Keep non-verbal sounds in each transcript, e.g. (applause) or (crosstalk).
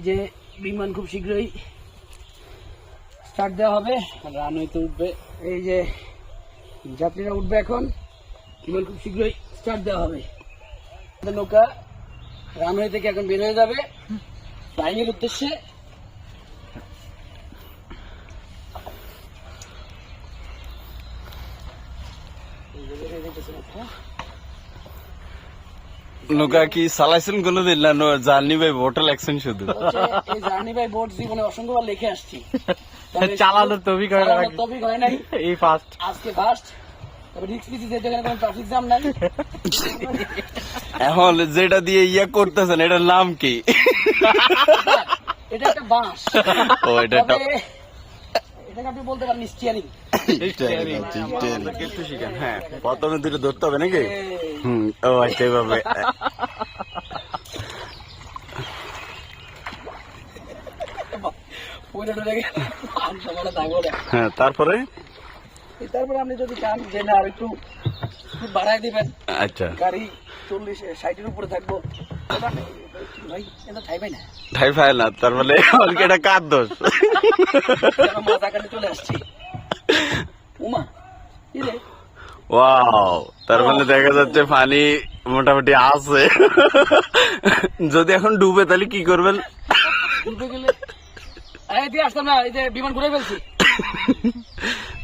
এই যে বিমান খুব শীঘ্রই স্টার্ট দেওয়া হবে। রানওয়েতে উঠবে। এই যে যাত্রীরা উঠবে এখন। বিমান খুব শীঘ্রই স্টার্ট দেওয়া হবে। নৌকা রানওয়ে থেকে এখন বের হয়ে যাবে। ফ্লাইং এর উদ্দেশ্যে। এই যে বের যাইতেছে নৌকা। নৌকা কি চালাইছেন কোনোদিন না জার্নি হোটেল অ্যাকশন শুধু। জার্নি বোট জীবনে অসংখ্যবার লিখে আসছি। তবে (laughs) চালানোর তৌফিক হয় না? হয় নাই। (laughs) এই ফার্স্ট আজকে ফার্স্ট তবে কোনো (laughs) এখন যেটা দিয়ে ইয়া করতেছেন এটার নাম কি? এটা একটা বাঁশ। ও এটা তবে আপনি বলতে পারেন স্টিয়ারিং হ্যাঁ। প্রথমে দুটো ধরতে হবে নাকি? হুম ও আচ্ছা এইভাবে হ্যাঁ তারপরে? তারপরে আপনি যদি চান যে না আর একটু বাড়ায় দিবেন। আচ্ছা। গাড়ি চল্লিশ ষাটের উপরে থাকব। ভাই এটা থাকবে না। ঠাই না তার মানে কার দোষ? মাথা কাটে চলে আসছি? উমা ওয়াও তার মানে দেখা যাচ্ছে পানি মোটামুটি আছে। যদি এখন ডুবে তাহলে কি করবেন? ডুবে গেলে আসতাম না এই যে বিমান ঘুরে ফেলছি।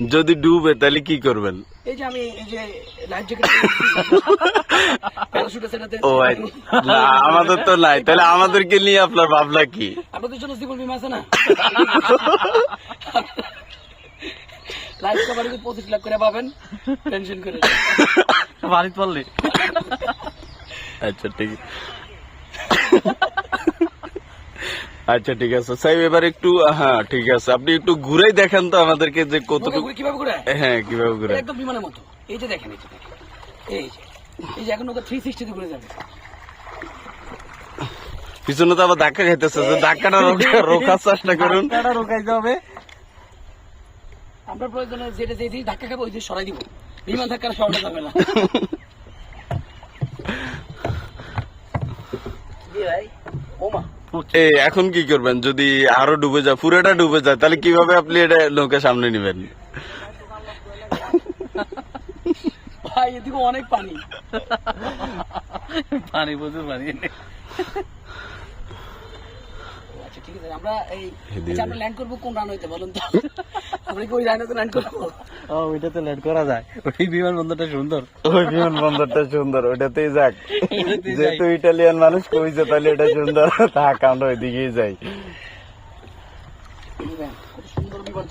যদি ডুবে তাহলে কি করবেন? এই যে আমি এই যে লাইফ জ্যাকেট ও। না আমাদের তো নাই। তাহলে আমাদেরকে নিয়ে আপনার ভাবনা কি? আপনাদের জন্য জীবন বিমা আছে না? লাইফ কভারে পঁচিশ লাখ করে পাবেন টেনশন করে বাড়িতে পড়লি আচ্ছা ঠিক। আচ্ছা ঠিক আছে। সাহেব এবার একটু হ্যাঁ ঠিক আছে। আপনি একটু ঘুরেই দেখেন তো আমাদেরকে যে কতটুকু ঘুরে কীভাবে ঘুরে? হ্যাঁ কীভাবে ঘুরে? একদম বিমানের মতো। এই যে দেখেন এই যে এই যে এখন নৌকা থ্রি সিক্সটিতে ঘুরে যাবে। পিছনে তো আবার ধাক্কা খাইতেছে যে ধাক্কাটা রোখা রোখার চেষ্টা করুন। টাকা রোকাইতে হবে আপনার প্রয়োজনে যেটা যে ধাক্কা খাব ওই দিয়ে সরাই দিব। বিমান ধাক্কা সরানো যাবে না। (laughs) ভাই? ওমা। এখন কি করবেন? যদি আরও ডুবে যায় পুরোটা ডুবে যায় তাহলে কীভাবে আপনি এটা লোকের সামনে নেবেন? ভাই এদিকে অনেক পানি। পানি প্রচুর পানি। ঠিক আছে আমরা এই আচ্ছা, আমরা ল্যান্ড করব কোন রান বলুন তো? আমরা কি ওই রানতে ল্যান্ড করব? ও ওইটাতে লেট করা যায়। ওই বিমানবন্দরটা সুন্দর। ওই বিমানবন্দরটা সুন্দর ওইটাতেই যাক। (laughs) যেহেতু ইটালিয়ান মানুষ কইছে তাহলে এটা সুন্দর। থাক আমরা ওইদিকেই যাই। সুন্দর বিমান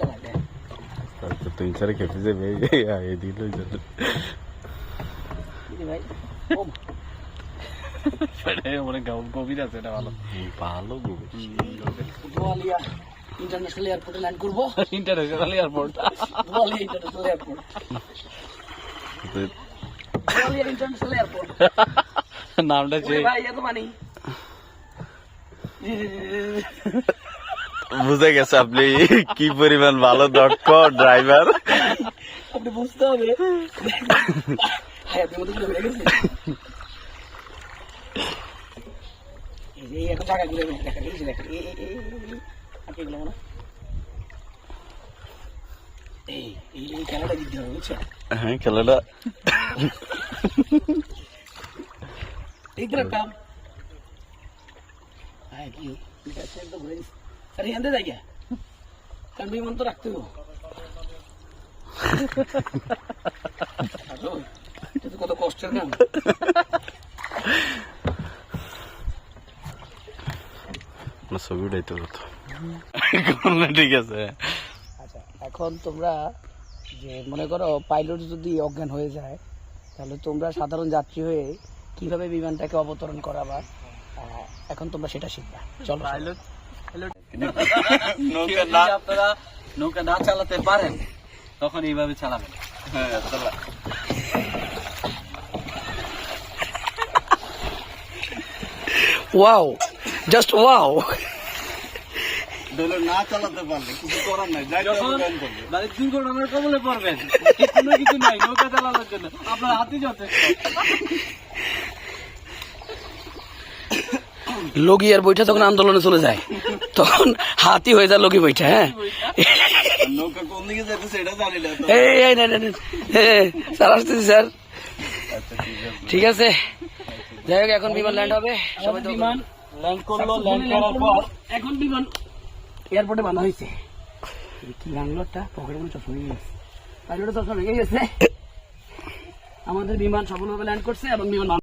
খেপে যাবে এদিকে ভাই গভীর আছে এটা ভালো। ভালো গুবে ইন্টারন্যাশনাল এয়ারপোর্টে ল্যান্ড করব। International airport. Doyalia international airport. Doyalia international airport. নামটা যে ভাই এত পানি। বুঝে গেছে আপনি কি পরিমাণ ভালো দক্ষ ড্রাইভার আপনি বুঝতে হবে। আপনি এই এখন জায়গা ঘুরে গেছে দেখা এই যে দেখেন আপনি এগুলো মনে এই এই এই খেলাটা জিততে হবে বুঝছ? হ্যাঁ খেলাটা। এই তো হ্যাঁ কি ঠিক ঘুরে আরে এখান যাই গিয়া কারণ বিমান তো রাখতে হবে হ্যালো, এটা তো কত কষ্টের কাম। না ছবি উঠাইতে হতো (laughs) ঠিক আছে। আচ্ছা এখন তোমরা যে মনে করো পাইলট যদি অজ্ঞান হয়ে যায় তাহলে তোমরা সাধারণ যাত্রী হয়ে কীভাবে বিমানটাকে অবতরণ করাবা? এখন তোমরা সেটা শিখবা। চলো (laughs) না আপনারা নৌকা না চালাতে পারেন তখন এইভাবে চালাবেন। হ্যাঁ ওয়াও জাস্ট ওয়াও না চালাতে পারলে কিছু করার নাই মানে দুর্ঘটনার কবলে পড়বেন কোনো কিছু নাই নৌকা চালানোর জন্য। আপনার হাতই যথেষ্ট। লগি আর বইটা তখন আন্দোলনে চলে যায়। তখন হাতি হয়ে যায় লগি বইটা হ্যাঁ? স্যার আসতেছি স্যার। ঠিক আছে। যাই হোক এখন বিমান ল্যান্ড হবে। সবাই তো- বিমান ল্যান্ড করল ল্যান্ড করার পর এখন বিমান এয়ারপোর্টে বানা হয়েছে। কি বাংলোটা পকেটে কোনো চশমা নিয়ে গেছে পাইলটের চশমা ভেঙে গেছে। আমাদের বিমান সফলভাবে ল্যান্ড করছে এবং বিমান